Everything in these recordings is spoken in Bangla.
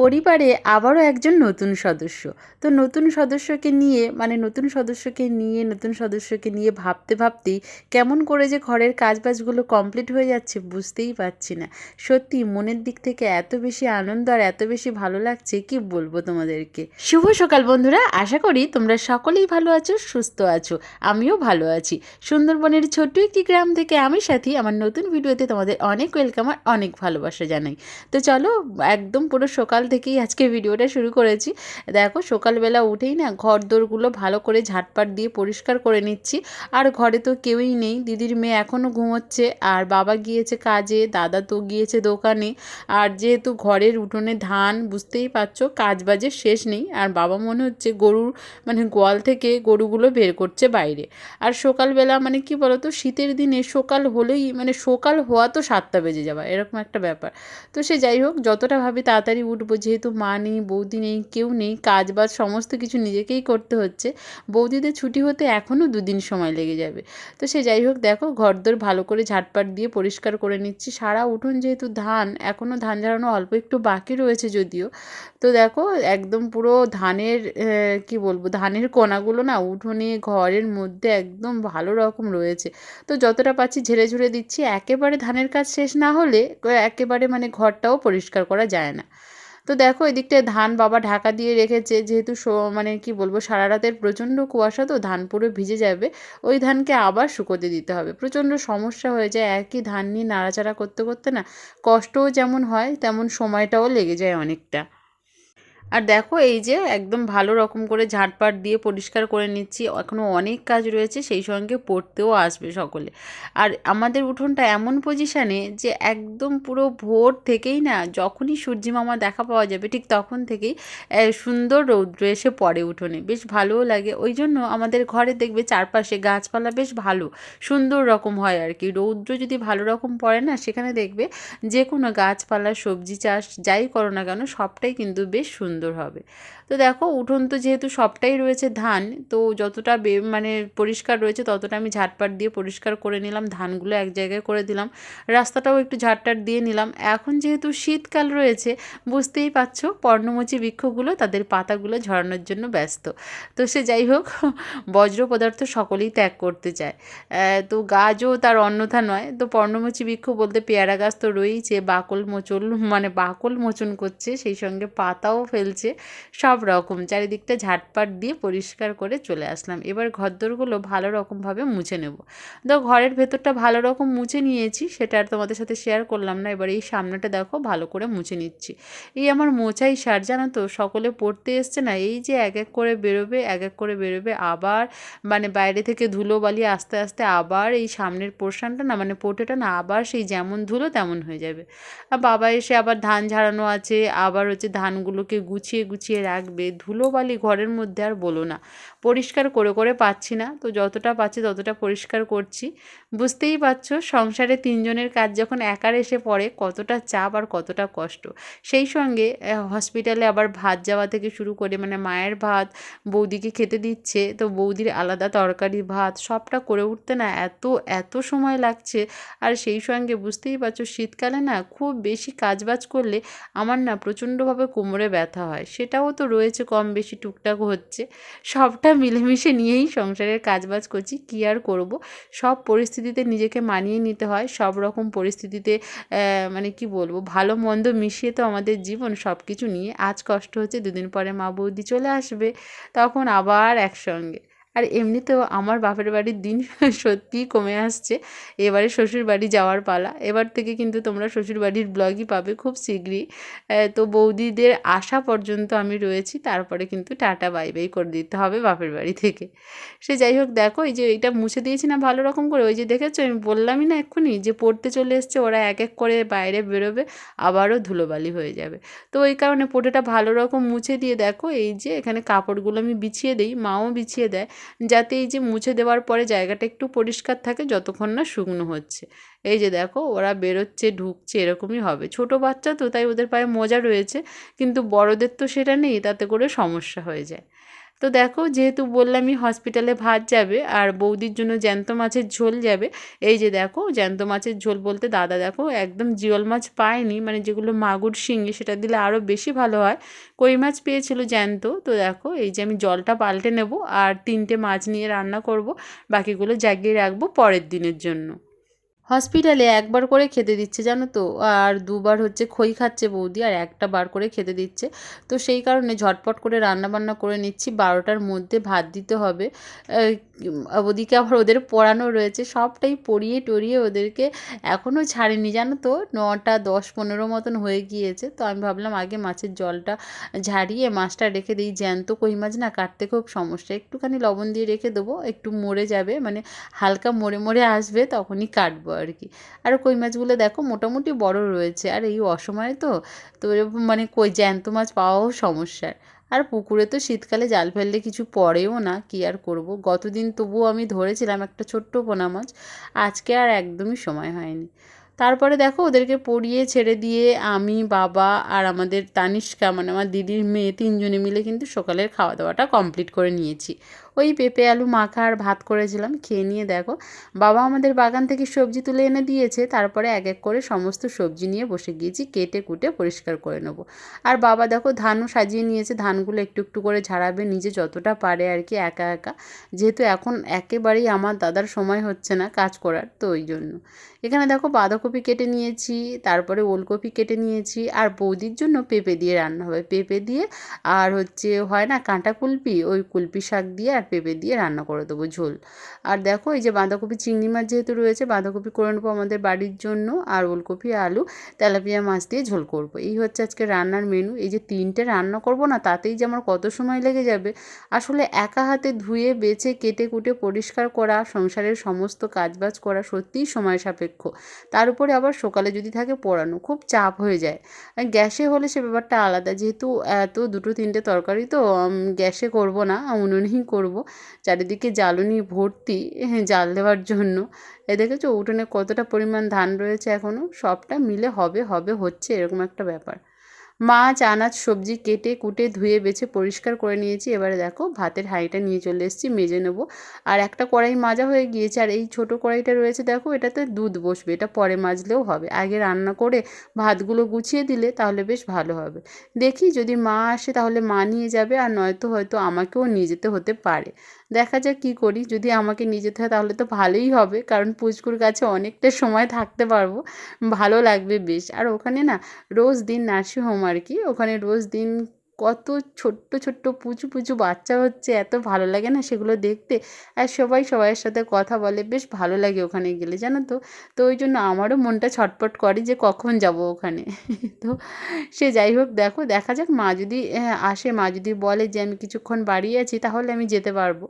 পরিবারে আবারও একজন নতুন সদস্য। তো নতুন সদস্যকে নিয়ে মানে নতুন সদস্যকে নিয়ে, নতুন সদস্যকে নিয়ে ভাবতে ভাবতেই কেমন করে যে ঘরের কাজবাজগুলো কমপ্লিট হয়ে যাচ্ছে বুঝতেই পারছি না। সত্যি মনের দিক থেকে এত বেশি আনন্দ আর এত বেশি ভালো লাগছে কি বলব তোমাদেরকে? শুভ সকাল বন্ধুরা, আশা করি তোমরা সকলেই ভালো আছো, সুস্থ আছো, আমিও ভালো আছি। সুন্দরবনের ছোট্ট একটি গ্রাম থেকে আমি সাথী, আমার নতুন ভিডিওতে তোমাদের অনেক ওয়েলকাম আর অনেক ভালোবাসা জানাই। তো চলো, একদম পুরো সকাল থেকেই আজকে ভিডিওটা শুরু করেছি। দেখো, সকালবেলা উঠেই না ঘর দোরগুলো ভালো করে ঝাটপাট দিয়ে পরিষ্কার করে নিচ্ছি। আর ঘরে তো কেউই নেই। দিদির মেয়ে এখনও ঘুমোচ্ছে। আর বাবা গিয়েছে কাজে, দাদা তো গিয়েছে দোকানে। আর যেহেতু ঘরের উঠোনে ধান, বুঝতেই পারছ কাজ বাজে শেষ নেই। আর বাবা মনে হচ্ছে গরুর মানে গোয়াল থেকে গরুগুলো বের করছে বাইরে। আর সকালবেলা মানে কি বলতো, শীতের দিনে সকাল হলেই মানে সকাল হওয়া তো সাতটা বেজে যাওয়া এরকম একটা ব্যাপার। তো সে যাই হোক, যতটা ভাবি তাড়াতাড়ি উঠবো যেহেতু মা নেই, বৌদি নেই, কেউ নেই কাজ বাজ সমস্ত কিছু নিজেকেই করতে হচ্ছে। বৌদিদের ছুটি হতে এখনও দুদিন সময় লেগে যাবে। তো সে যাই হোক, দেখো ঘরদোর ভালো করে ঝাটপাট দিয়ে পরিষ্কার করে নিচ্ছি। সারা উঠোন যেহেতু ধান, এখনও ধান ঝাড়ানো অল্প একটু বাকি রয়েছে যদিও। তো দেখো একদম পুরো ধানের কি বলব, ধানের কোনাগুলো না উঠোনে, ঘরের মধ্যে একদম ভালো রকম রয়েছে। তো যতটা পাচ্ছি ঝেড়ে ঝুড়ে দিচ্ছি। একেবারে ধানের কাজ শেষ না হলে একেবারে মানে ঘরটাও পরিষ্কার করা যায় না। তো দেখো এদিকটায় ধান বাবা ঢাকা দিয়ে রেখেছে। যেহেতু মানে কি বলব, সারা রাতের প্রচণ্ড কুয়াশা তো ধান পুরো ভিজে যাবে, ওই ধানকে আবার শুকোতে দিতে হবে। প্রচণ্ড সমস্যা হয়ে যায়, একই ধান নিয়ে নাড়াচাড়া করতে করতে না কষ্টও যেমন হয়, তেমন সময়টাও লেগে যায় অনেকটা। আর দেখো এই যে একদম ভালো রকম করে ঝাঁটপাট দিয়ে পরিষ্কার করে নিচ্ছি। এখনও অনেক কাজ রয়েছে, সেই সঙ্গে পড়তেও আসবে সকলে। আর আমাদের উঠোনটা এমন পজিশানে যে একদম পুরো ভোর থেকেই না যখনই সূর্যি মামা দেখা পাওয়া যাবে ঠিক তখন থেকেই সুন্দর রৌদ্র এসে পড়ে উঠোনে। বেশ ভালোও লাগে। ওই জন্য আমাদের ঘরে দেখবে চারপাশে গাছপালা বেশ ভালো, সুন্দর রকম হয় আর কি। রৌদ্র যদি ভালো রকম পড়ে না, সেখানে দেখবে যে কোনো গাছপালা, সবজি চাষ, যাই করো না কেন, সবটাই কিন্তু বেশ সুন্দর। সুন্দর হবে। তো দেখো, উঠোন তো যেহেতু সবটাই রয়েছে ধান, তো যতটা মানে পরিষ্কার রয়েছে ততটা আমি ঝাটপাট দিয়ে পরিষ্কার করে নিলাম, ধানগুলো এক জায়গায় করে দিলাম, রাস্তাটাও একটু ঝাটটাট দিয়ে নিলাম। এখন যেহেতু শীতকাল রয়েছে, বুঝতেই পারছ, পর্ণমোচী বৃক্ষগুলো তাদের পাতাগুলো ঝরানোর জন্য ব্যস্ত। তো সে যাই হোক, বজ্র পদার্থ সকলেই ত্যাগ করতে চায়। তো গাছও তার অন্যথা নয়। তো পর্ণমোচী বৃক্ষ বলতে পেয়ারা গাছ তো রয়েইছে, বাকল মোচল মানে বাকল মোচন করছে, সেই সঙ্গে পাতাও ফেলছে, সব রকম, চারিদিকটা ঝাটপাট দিয়ে পরিষ্কার করে চলে আসলাম। এবার ঘরদোরগুলো ভালো রকমভাবে মুছে নেব। তো ঘরের ভেতরটা ভালো রকম মুছে নিয়েছি, সেটা আর তোমাদের সাথে শেয়ার করলাম না। এবার এই সামনেটা দেখো, ভালো করে মুছে নিচ্ছি। এই আমার মোছাই সার জানো তো, সকলে পড়তে এসছে না, এই যে এক এক করে বেরোবে, এক এক করে বেরোবে, আবার মানে বাইরে থেকে ধুলো বালি আস্তে আস্তে আবার এই সামনের পোর্শনটা না মানে পোটেটা না, আবার সেই যেমন ধুলো তেমন হয়ে যাবে। আর বাবা এসে আবার ধান ঝাড়ানো আছে, আবার হচ্ছে ধানগুলোকে গুছিয়ে গুছিয়ে রাখবে ধুলোবালি ঘরের মধ্যে আর বলো না। পরিষ্কার করে করে পাচ্ছি না, তো যতটা পাচ্ছি ততটা পরিষ্কার করছি। বুঝতেই পারছ, সংসারে তিনজনের কাজ যখন একার এসে পড়ে, কতটা চাপ আর কতটা কষ্ট। সেই সঙ্গে হসপিটালে আবার ভাত যাওয়া থেকে শুরু করে মানে মায়ের ভাত, বৌদিকে খেতে দিচ্ছে, তো বৌদির আলাদা তরকারি, ভাত, সবটা করে উঠতে না এত এত সময় লাগছে। আর সেই সঙ্গে বুঝতেই পারছ, শীতকালে না খুব বেশি কাজবাজ করলে আমার না প্রচণ্ডভাবে কোমরে ব্যথা হয়। সেটাও তো রয়েছে, কম বেশি টুকটাক হচ্ছে। সবটা মিলেমিশে নিয়েই সংসারের কাজবাজ করছি, কী আর করব? সব পরিস্থিতিতে নিজেকে মানিয়ে নিতে হয়, সব রকম পরিস্থিতিতে মানে কি বলব, ভালো মন্দ মিশিয়ে তো আমাদের জীবন সব কিছু নিয়ে। আজ কষ্ট হচ্ছে, দুদিন পরে মা বৌদি চলে আসবে, তখন আবার একসঙ্গে। আর এমনিতেও আমার বাপের বাড়ির দিন সত্যিই কমে আসছে। এবারে শ্বশুর বাড়ি যাওয়ার পালা। এবার থেকে কিন্তু তোমরা শ্বশুর বাড়ির ব্লগই পাবে খুব শীঘ্রই। তো বৌদিদের আসা পর্যন্ত আমি রয়েছি। তারপরে কিন্তু টাটা, বাই বাই করে দিতে হবে বাপের বাড়ি থেকে। সে যাই হোক, দেখো, এই যে এটা মুছে দিয়েছি না ভালো রকম করে? ওই যে দেখেছ? আমি বললামই না এক্ষুনি যে পড়তে চলে এসছে, ওরা এক এক করে বাইরে বেরোবে, আবারও ধুলোবালি হয়ে যাবে। তো ওই কারণে পোটেটা ভালো রকম মুছে দিয়ে দেখো, এই যে এখানে কাপড়গুলো আমি বিছিয়ে দিই, মাও বিছিয়ে দেয়। যাতে এই যে মুছে দেওয়ার পরে জায়গাটা একটু পরিষ্কার থাকে যতক্ষণ না শুকনো হচ্ছে। এই যে দেখো, ওরা বেরোচ্ছে, ঢুকছে, এরকমই হবে। ছোট বাচ্চা তো, তাই ওদের পায়ে মজা রয়েছে, কিন্তু বড়দের তো সেটা নেই, তাতে করে সমস্যা হয়ে যায়। তো দেখো, যেহেতু বললামই হসপিটালে ভাত যাবে আর বৌদির জন্য জ্যান্ত মাছের ঝোল যাবে, এই যে দেখো, জ্যান্ত মাছের ঝোল বলতে দাদা দেখো, একদম জিওল মাছ পায়নি মানে যেগুলো মাগুর শিঙি সেটা দিলে আরও বেশি ভালো হয়। কই মাছ পেয়েছিল জ্যান্ত, তো দেখো, এই যে আমি জলটা পাল্টে নেব আর তিনটে মাছ নিয়ে রান্না করব, বাকিগুলো জাগিয়ে রাখব পরের দিনের জন্য। হসপিটালে একবার করে খেতে দিচ্ছে, জানো তো? আর দুবার হচ্ছে খই খাচ্ছে বৌদি, আর একটা বার করে খেতে দিচ্ছে। তো সেই কারণে ঝটপট করে রান্না বান্না করে নিচ্ছি, বারোটার মধ্যে ভাত দিতে হবে। ওদিকে আবার ওদের পড়ানো রয়েছে, সবটাই পড়িয়ে টরিয়ে ওদেরকে এখনও ছাড়েনি, জানো তো? নটা দশ পনেরো মতন হয়ে গিয়েছে, তো আমি ভাবলাম আগে মাছের জলটা ঝাড়িয়ে মাছটা রেখে দিই, জ্যান্ত কই মাছ না কাটতে খুব সমস্যা। একটুখানি লবণ দিয়ে রেখে দেবো, একটু মরে যাবে মানে হালকা মরে মরে আসবে, তখনই কাটবো। আর কি। আর কই মাছগুলো দেখো মোটামুটি বড় রয়েছে। আর এই অসময়ে তো তো মানে কই জ্যান্ত মাছ পাওয়াও সমস্যার। আর পুকুরে তো শীতকালে জাল ফেললে কিছু পড়েও না, কি আর করব? গতদিন তবুও আমি ধরেছিলাম একটা ছোট্ট পোনা মাছ, আজকে আর একদমই সময় হয়নি। তারপরে দেখো ওদেরকে পড়িয়ে ছেড়ে দিয়ে আমি, বাবা আর আমাদের তানিষ্কা মানে আমার দিদির মেয়ে তিনজনে মিলে কিন্তু সকালের খাওয়া দাওয়াটা কমপ্লিট করে নিয়েছি। ওই পেঁপে, আলু, মাখা আর ভাত করেছিলাম, খেয়ে নিয়ে দেখো। বাবা আমাদের বাগান থেকে সবজি তুলে এনে দিয়েছে, তারপরে এক এক করে সমস্ত সবজি নিয়ে বসে গিয়েছি, কেটে কুটে পরিষ্কার করে নেব। আর বাবা দেখো ধানও সাজিয়ে নিয়েছে, ধানগুলো একটু একটু করে ঝাড়াবে, নিজে যতটা পারে আর কি একা একা। যেহেতু এখন একেবারেই আমার দাদার সময় হচ্ছে না কাজ করার, তো ওই জন্য। এখানে দেখো বাঁধাকপি কেটে নিয়েছি, তারপরে ওলকপি কেটে নিয়েছি আর বৌদির জন্য পেঁপে দিয়ে রান্না হবে। পেঁপে দিয়ে আর হচ্ছে হয় না কাঁটা কুলপি, ওই কুলপি শাক দিয়ে আর পেঁপে দিয়ে রান্না করে দেবো ঝোল। আর দেখো এই যে বাঁধাকপি, চিংড়ি মাছ যেহেতু রয়েছে, বাঁধাকপি করে নেব আমাদের বাড়ির জন্য আর ওলকপি, আলু, তেলাপিয়া মাছ দিয়ে ঝোল করব। এই হচ্ছে আজকে রান্নার মেনু এই যে তিনটে রান্না করব না, তাতেই যে আমার কত সময় লেগে যাবে। আসলে একা হাতে ধুয়ে, বেছে কেটে কুটে পরিষ্কার করা, সংসারের সমস্ত কাজবাজ করা সত্যিই সময় সাপেক্ষ। তার উপরে আবার সকালে যদি থাকে পড়ানো, খুব চাপ হয়ে যায়। গ্যাসে হলে সে ব্যাপারটা আলাদা। যেহেতু এত দুটো তিনটে তরকারি তো গ্যাসে করব না, উনুনেই করব। চারিদিকে জ্বালনি ভর্তি জাল দেওয়ার জন্য। এ দেখেছ, উঠোনে কতটা পরিমাণ ধান রয়েছে এখনও সবটা মিলে হবে হবে, হচ্ছে, এরকম একটা ব্যাপার। মাছ আনাজ সবজি কেটে, কুটে, ধুয়ে, বেছে, পরিষ্কার করে নিয়েছি। এবারে দেখো ভাতের হাঁড়িটা নিয়ে চলে এসেছি, মেজে নেব। আর একটা কড়াই মাজা হয়ে গিয়েছে। আর এই ছোটো কড়াইটা রয়েছে, দেখো এটাতে দুধ বসবে। এটা পরে মাজলেও হবে। আগে রান্না করে ভাতগুলো গুছিয়ে দিলে তাহলে বেশ ভালো হবে। দেখি যদি মা আসে তাহলে মা নিয়ে যাবে। আর নয়তো হয়তো আমাকেও নিয়ে যেতে হতে পারে। দেখা যাক কী করি। যদি আমাকে নিয়ে যেতে হয় তাহলে তো ভালোই হবে। কারণ পুচকুর কাছে অনেকটা সময় থাকতে পারব। ভালো লাগবে বেশ। আর ওখানে না রোজ দিন নার্সিংহোম আর কি। ওখানে রোজ দিন কত ছোট্ট ছোট্ট পুচু পুচু বাচ্চা হচ্ছে, এত ভালো লাগে না সেগুলো দেখতে। আর সবাই সবাইয়ের সাথে কথা বলে, বেশ ভালো লাগে ওখানে গেলে, জানো তো? তো ওই জন্য আমারও মনটা ছটপট করে যে কখন যাব ওখানে। তো সে যাই হোক, দেখো, দেখা যাক, মা যদি আসে, মা যদি বলে যে আমি কিছুক্ষণ বাড়ি আছি, তাহলে আমি যেতে পারব।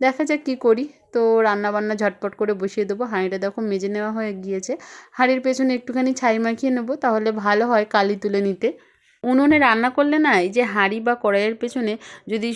দেখা যাক কী করি। তো রান্নাবান্না ঝটপট করে বসিয়ে দেবো। হাঁড়িটা দেখো মেজে নেওয়া হয়ে গিয়েছে। হাঁড়ির পেছনে একটুখানি ছাই মাখিয়ে নেব, তাহলে ভালো হয় কালি তুলে নিতে। উনুনে রান্না করলে না এই যে হাঁড়ি বা কড়াইয়ের পেছনে যদি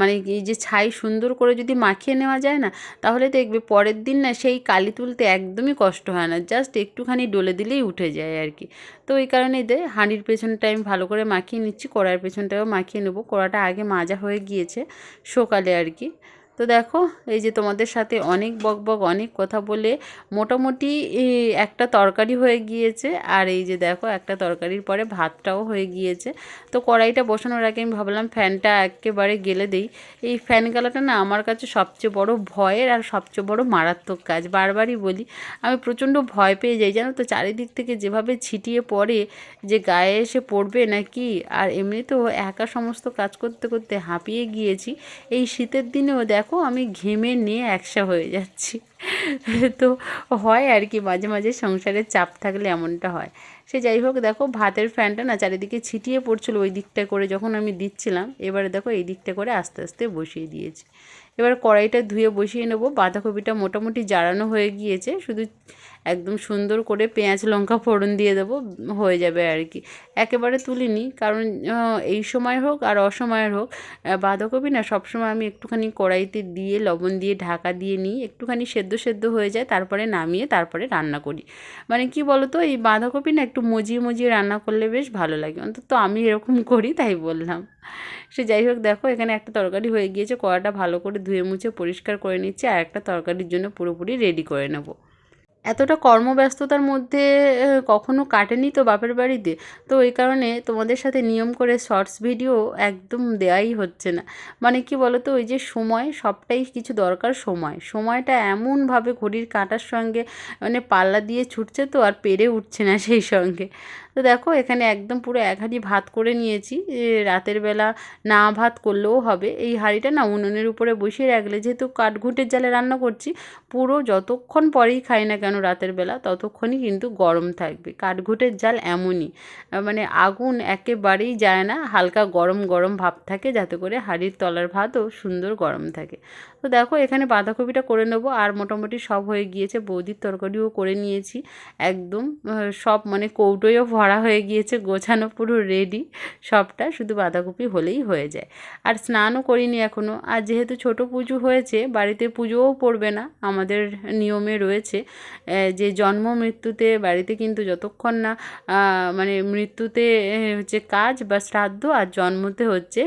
মানে এই যে ছাই সুন্দর করে যদি মাখিয়ে নেওয়া যায় না, তাহলে দেখবে পরের দিন না সেই কালি তুলতে একদমই কষ্ট হয় না, জাস্ট একটুখানি ডলে দিলেই উঠে যায় আর কি। তো এই কারণে দে হাঁড়ির পেছনটা আমি ভালো করে মাখিয়ে নিচ্ছি, কড়াইয়ের পেছনটাও মাখিয়ে নেব, কড়াটা আগে মাজা হয়ে গিয়েছে সকালে আর কি। তো দেখো, এই যে তোমাদের সাথে অনেক বক বক, অনেক কথা বলে মোটামুটি একটা তরকারি হয়ে গিয়েছে। আর এই যে দেখো, একটা তরকারির পরে ভাতটাও হয়ে গিয়েছে। তো কড়াইটা বসানোর আগে আমি ভাবলাম ফ্যানটা একেবারে গেলে দেই। এই ফ্যান গেলাটা না আমার কাছে সবচেয়ে বড় ভয়ের আর সবচেয়ে বড় মারাত্মক কাজ। বারবারই বলি, আমি প্রচণ্ড ভয় পেয়ে যাই। জানো তো, চারিদিক থেকে যেভাবে ছিটিয়ে পড়ে যে গায়ে এসে পড়বে নাকি, আর এমনিতেও একা সমস্ত কাজ করতে করতে হাঁপিয়ে গিয়েছি। এই শীতের দিনেও দেখ দেখো আমি ঘেমে নিয়ে একসা হয়ে যাচ্ছি। তো হয় আর কি, মাঝে মাঝে সংসারের চাপ থাকলে এমনটা হয়। সে যাই হোক, দেখো ভাতের ফ্যানটা না চারিদিকে ছিটিয়ে পড়ছিল ওই দিকটা করে যখন আমি দিচ্ছিলাম, এবারে দেখো এই দিকটা করে আস্তে আস্তে বসিয়ে দিয়েছি। এবার কড়াইটা ধুয়ে বসিয়ে নেব, বাঁধাকপিটা মোটামুটি জারানো হয়ে গিয়েছে, শুধু একদম সুন্দর করে পেঁয়াজ, লঙ্কা ফোড়ন দিয়ে দেবো, হয়ে যাবে আর কি। একেবারে তুলিনি কারণ এই সময় হোক আর অসময়ের হোক বাঁধাকপি না সবসময় আমি একটুখানি কড়াইতে দিয়ে, লবণ দিয়ে, ঢাকা দিয়ে নিই, একটুখানি সেদ্ধ সেদ্ধ হয়ে যায়, তারপরে নামিয়ে তারপরে রান্না করি। মানে কি বলো তো এই বাঁধাকপি না একটু মজিয়ে মজিয়ে রান্না করলে বেশ ভালো লাগে, অন্তত আমি এরকম করি তাই বললাম। সে যাই হোক, দেখো এখানে একটা তরকারি হয়ে গিয়েছে, কড়াটা ভালো করে ধুয়ে মুছে পরিষ্কার করে নিচ্ছি, আর একটা তরকারির জন্য পুরোপুরি রেডি করে নেব। এতটা কর্মব্যস্ততার মধ্যে কখনো কাটেনি তো বাপের বাড়িতে। তো এই কারণে তোমাদের সাথে নিয়ম করে শর্টস ভিডিও একদম দেওয়াই হচ্ছে না। মানে কি বলো তো ওই যে সময়, সবটাই কিছু দরকার সময়। সময়টা এমনভাবে ঘড়ির কাটার সঙ্গে মানে পাল্লা দিয়ে ছুটছে তো আর পেরে উঠছে না সেই সঙ্গে। তো দেখো, এখানে একদম পুরো এক হাঁড়ি ভাত করে নিয়েছি। রাতের বেলা না ভাত করলেও হবে। এই হাঁড়িটা না উনুনের উপরে বসিয়ে রাখলে, যেহেতু কাঠঘুটের জালে রান্না করছি, পুরো যতক্ষণ পরেই খাই না কেন রাতের বেলা, ততক্ষণই কিন্তু গরম থাকবে। কাঠঘুটের জাল এমনই। মানে আগুন একেবারেই যায় না, হালকা গরম গরম ভাব থাকে যাতে করে হাঁড়ির তলার ভাতও সুন্দর গরম থাকে। তো দেখো, এখানে বাঁধাকপিটা করে নেব। আর মোটামুটি সব হয়ে গিয়েছে, বৌদির তরকারিও করে নিয়েছি। একদম সব মানে কৌটোয়ও ভরা হয়ে গিয়েছে, গোছানো পুরো রেডি সবটা শুধু বাঁধাকপি হলেই হয়ে যায়। আর স্নানও করিনি এখনও আর যেহেতু ছোট পুজো হয়েছে, বাড়িতে পুজোও পড়বে না, আমাদের নিয়মে রয়েছে যে জন্ম মৃত্যুতে বাড়িতে কিন্তু যতক্ষণ না মানে মৃত্যুতে হচ্ছে কাজ বা শ্রাদ্ধ আর জন্মতে হচ্ছে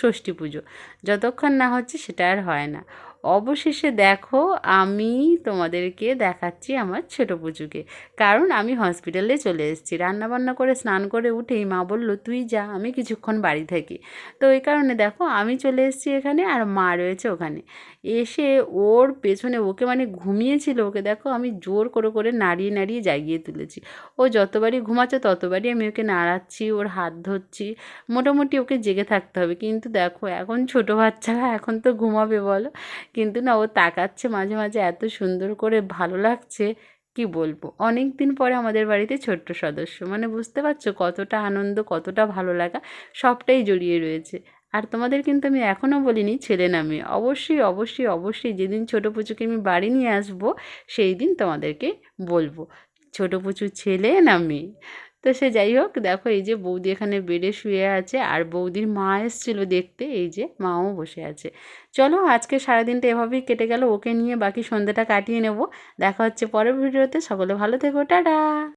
ষষ্ঠী পুজো। যতক্ষণ না হচ্ছে সেটা আর হয় না। অবশেষে দেখো আমি তোমাদেরকে দেখাচ্ছি আমার ছোট পুজোকে। কারণ আমি হসপিটালে চলে এসেছি। রান্নাবান্না করে স্নান করে উঠেই মা বলল, তুই যা, আমি কিছুক্ষণ বাড়ি থাকি। তো এই কারণে দেখো আমি চলে এসেছি এখানে আর মা রয়েছে ওখানে। এসে ওর পেছনে ওকে মানে ঘুমিয়েছিল, ওকে দেখো আমি জোর করে করে নাড়িয়ে নাড়িয়ে জাগিয়ে তুলেছি। ও যতবারই ঘুমাচ্ছে ততবারই আমি ওকে নাড়াচ্ছি, ওর হাত ধরছি। মোটামুটি ওকে জেগে থাকতে হবে। কিন্তু দেখো এখন ছোট বাচ্চারা এখন তো ঘুমাবে বলো। কিন্তু না, ও তাকাচ্ছে মাঝে মাঝে এত সুন্দর করে ভালো লাগছে, কি বলব? অনেক দিন পরে আমাদের বাড়িতে ছোট্ট সদস্য। মানে বুঝতে পারছ কতটা আনন্দ, কতটা ভালো লাগা, সবটাই জড়িয়ে রয়েছে। আর তোমাদের কিন্তু আমি এখনও বলিনি ছেলে না মেয়ে। অবশ্যই অবশ্যই অবশ্যই যেদিন ছোটো পুচুকে আমি বাড়ি নিয়ে আসব, সেই দিন তোমাদেরকে বলব। ছোটো পুচু ছেলে না মেয়ে? তো সে যাই হোক, দেখো এই যে বৌদি এখানে বেডে শুয়ে আছে আর বৌদির মা এসেছিল দেখতে, এই যে মাও বসে আছে। চলো আজকে সারাদিনটা এভাবেই কেটে গেল, ওকে নিয়ে বাকি সন্ধ্যাটা কাটিয়ে নেব। দেখা হচ্ছে পরের ভিডিওতে, সকলে ভালো থেকো, টাটা!